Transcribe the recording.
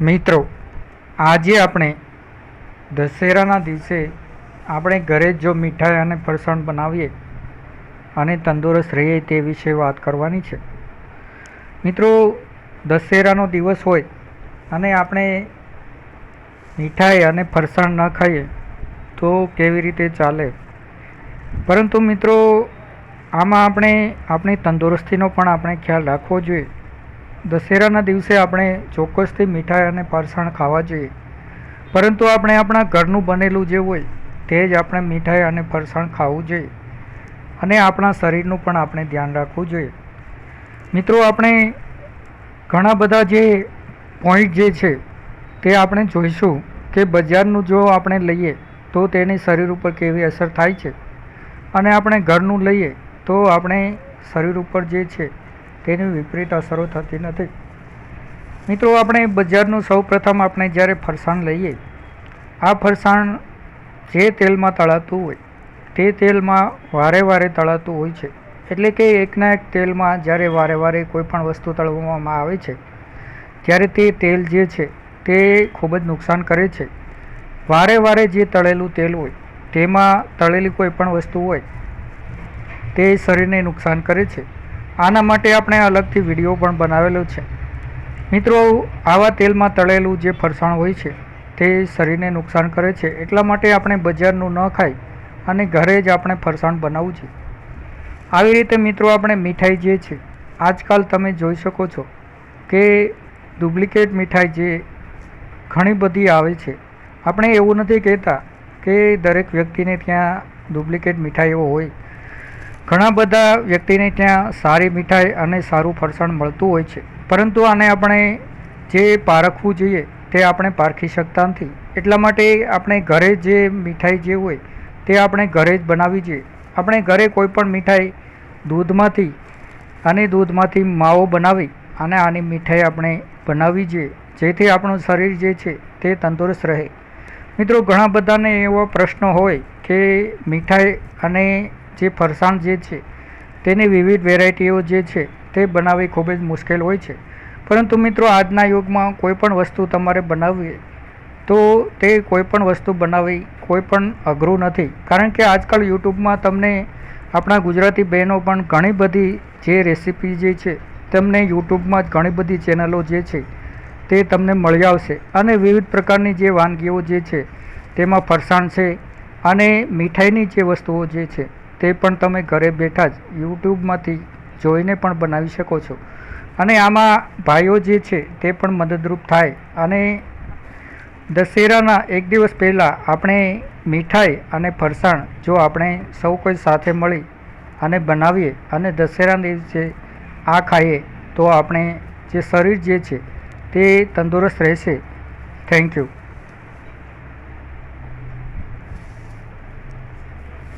મિત્રો, આજે આપણે દશેરાના દિવસે આપણે ઘરે જ જો મીઠાઈ અને ફરસાણ બનાવીએ અને તંદુરસ્ત રહીએ તે વિશે વાત કરવાની છે. મિત્રો, દશેરાનો દિવસ હોય અને આપણે મીઠાઈ અને ફરસાણ ન ખાઈએ તો કેવી રીતે ચાલે? પરંતુ મિત્રો, આમાં આપણે આપણી તંદુરસ્તીનો પણ આપણે ખ્યાલ રાખવો જોઈએ. દશેરાના દિવસે આપણે ચોક્કસથી મીઠાઈ અને ફરસાણ ખાવા જોઈએ. પરંતુ આપણે આપણા ઘરનું બનેલું જે હોય, તે જ આપણે મીઠાઈ અને ફરસાણ ખાવું જોઈએ. અને આપણા શરીરનું પણ આપણે ધ્યાન રાખવું જોઈએ. મિત્રો, આપણે ઘણા બધા જે પોઈન્ટ જે છે, તે આપણે જોઈશું કે બજારનું જો આપણે લઈએ, તો તેની શરીર ઉપર કેવી અસર થાય છે? અને આપણે ઘરનું લઈએ, તો આપણે શરીર ઉપર જે છે તેની વિપરીત અસરો થતી નથી. મિત્રો, આપણે બજારનું સૌ પ્રથમ આપણે જ્યારે ફરસાણ લઈએ, આ ફરસાણ જે તેલમાં તળાતું હોય, તે તેલમાં વારે વારે તળાતું હોય છે. એટલે કે એકના એક તેલમાં જ્યારે વારે વારે કોઈ પણ વસ્તુ તળવામાં આવે છે, ત્યારે તે તેલ જે છે, તે ખૂબ જ નુકસાન કરે છે. વારે વારે જે તળેલું તેલ હોય, તેમાં તળેલી કોઈ પણ વસ્તુ હોય, તે શરીરને નુકસાન કરે છે. આના માટે આપણે અલગથી વીડિયો પણ બનાવેલો છે. મિત્રો, આવા તેલમાં તળેલું જે ફરસાણ હોય છે, તે શરીરને નુકસાન કરે છે. એટલા માટે આપણે બજારનું ન ખાઈ અને ઘરે જ આપણે ફરસાણ બનાવવું છે. આવી રીતે મિત્રો, આપણે મીઠાઈ જે છે, આજકાલ તમે જોઈ શકો છો કે ડુપ્લિકેટ મીઠાઈ જે ઘણી બધી આવે છે. આપણે એવું નથી કહેતા કે દરેક વ્યક્તિને ત્યાં ડુપ્લિકેટ મીઠાઈઓ હોય. ઘણા બધા વ્યક્તિને ત્યાં સારી મીઠાઈ અને સારું ફરસાણ મળતું હોય છે. પરંતુ આને આપણે જે પારખવું જોઈએ તે આપણે પારખી શકતા નથી. એટલા માટે આપણે ઘરે જે મીઠાઈ જે હોય તે આપણે ઘરે જ બનાવવી જોઈએ. આપણે ઘરે કોઈ પણ મીઠાઈ દૂધમાંથી અને દૂધમાંથી માવો બનાવી અને આની મીઠાઈ આપણે બનાવવી જોઈએ. જેથી આપણું શરીર જે છે તે તંદુરસ્ત રહે. મિત્રો, ઘણા બધાને એવો પ્રશ્ન હોય કે મીઠાઈ અને જે ફરસાણ જે છે, તેની વિવિધ વેરાયટીઓ જે છે, તે બનાવવી ખૂબ જ મુશ્કેલ હોય છે. પરંતુ મિત્રો, આજના યુગમાં કોઈ પણ વસ્તુ તમારે બનાવવી, તો તે કોઈપણ વસ્તુ બનાવવી કોઈ પણ અઘરું નથી. કારણ કે આજકાલ યુટ્યુબમાં તમને આપણા ગુજરાતી બહેનો પણ ઘણી બધી જે રેસીપી જે છે, તમને યુટ્યુબમાં જ ઘણી બધી ચેનલો જે છે, તે તમને મળી આવશે. અને વિવિધ પ્રકારની જે વાનગીઓ જે છે, તેમાં ફરસાણ છે અને મીઠાઈની જે વસ્તુઓ જે છે તે પણ તમે ઘરે બેઠા જ યુટ્યુબમાંથી જોઈને પણ બનાવી શકો છો. અને આમાં ભાઈઓ જે છે તે પણ મદદરૂપ થાય. અને દશેરાના એક દિવસ પહેલાં આપણે મીઠાઈ અને ફરસાણ જો આપણે સૌ કોઈ સાથે મળી અને બનાવીએ અને દશેરાના દિવસે આ ખાઈએ તો આપણે જે શરીર જે છે તે તંદુરસ્ત રહેશે. Thank you.